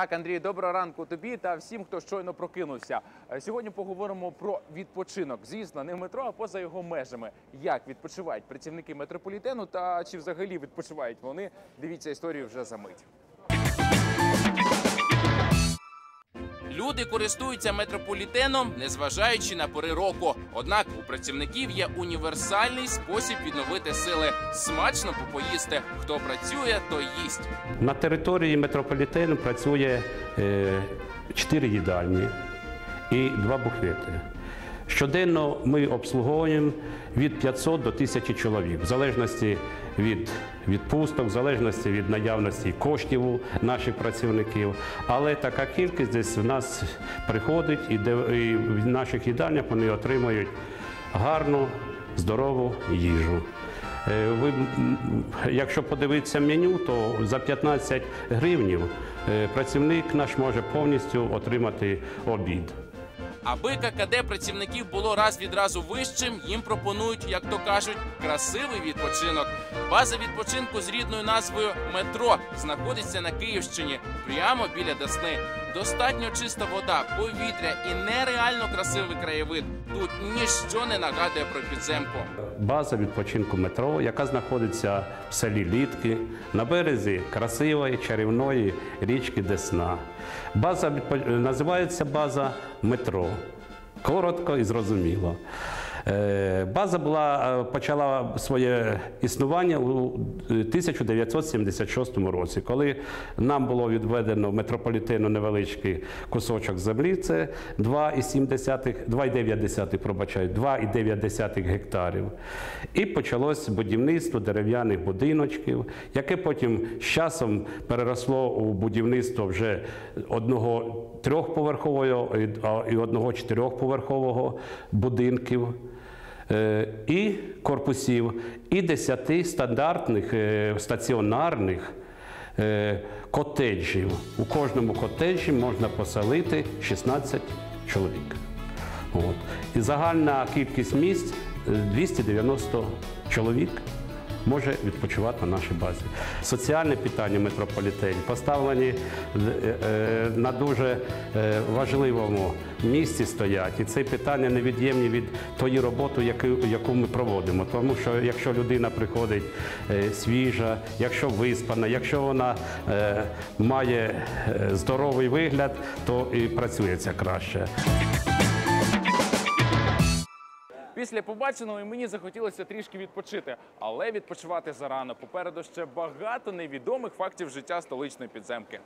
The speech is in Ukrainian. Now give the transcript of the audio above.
Так, Андрій, доброго ранку тобі та всім, хто щойно прокинувся. Е, Сьогодні поговоримо про відпочинок. Звісно, не в метро, а поза його межами. Як відпочивають працівники метрополітену та чи взагалі відпочивають вони? Дивіться історію вже за мить. Люди користуються метрополітеном, незважаючи на пори року. Однак у працівників є універсальний спосіб відновити сили. Смачно попоїсти. Хто працює, то їсть. На території метрополітену працює е, чотири їдальні і два буфети. Щоденно ми обслуговуємо від 500 до 1000 чоловік, в залежності від відпусток, в залежності від наявності коштів наших працівників. Але така кількість десь в нас приходить, і, в наших їдальнях вони отримують гарну, здорову їжу. Е, Ви, якщо подивитися меню, то за 15 гривнів е, працівник наш може повністю отримати обід. Аби ККД працівників було раз відразу вищим, їм пропонують, як то кажуть, красивий відпочинок. База відпочинку з рідною назвою метро знаходиться на Київщині, прямо біля Десни. Достатньо чиста вода, повітря і нереально красивий краєвид. Тут ніщо не нагадує про підземку. База відпочинку метро, яка знаходиться в селі Літки на березі красивої чарівної річки Десна. База відпо- називається база метро. Коротко і зрозуміло. Е, База була, е, почала своє існування у 1976 році, коли нам було відведено метрополітену невеличкий кусочок землі, це 2,7, 2,9, пробачаю, 2,9 гектарів. І почалось будівництво дерев'яних будиночків, яке потім з часом переросло у будівництво вже одного трьохповерхового і одного чотирьохповерхового будинків. Е, і корпусів, і 10 стандартних е, стаціонарних е, котеджів. У кожному котеджі можна поселити 16 чоловік. От. І загальна кількість місць е, 290 чоловік може відпочивати на нашій базі. Соціальне питання метрополітені поставлені е, е, на дуже е, важливому місці стоять. І це питання невід'ємні від тої роботи, яку, ми проводимо. Тому що якщо людина приходить свіжа, якщо виспана, якщо вона має здоровий вигляд, то і працюється краще. Після побаченого мені захотілося трішки відпочити, але відпочивати зарано. Попереду ще багато невідомих фактів життя столичної підземки.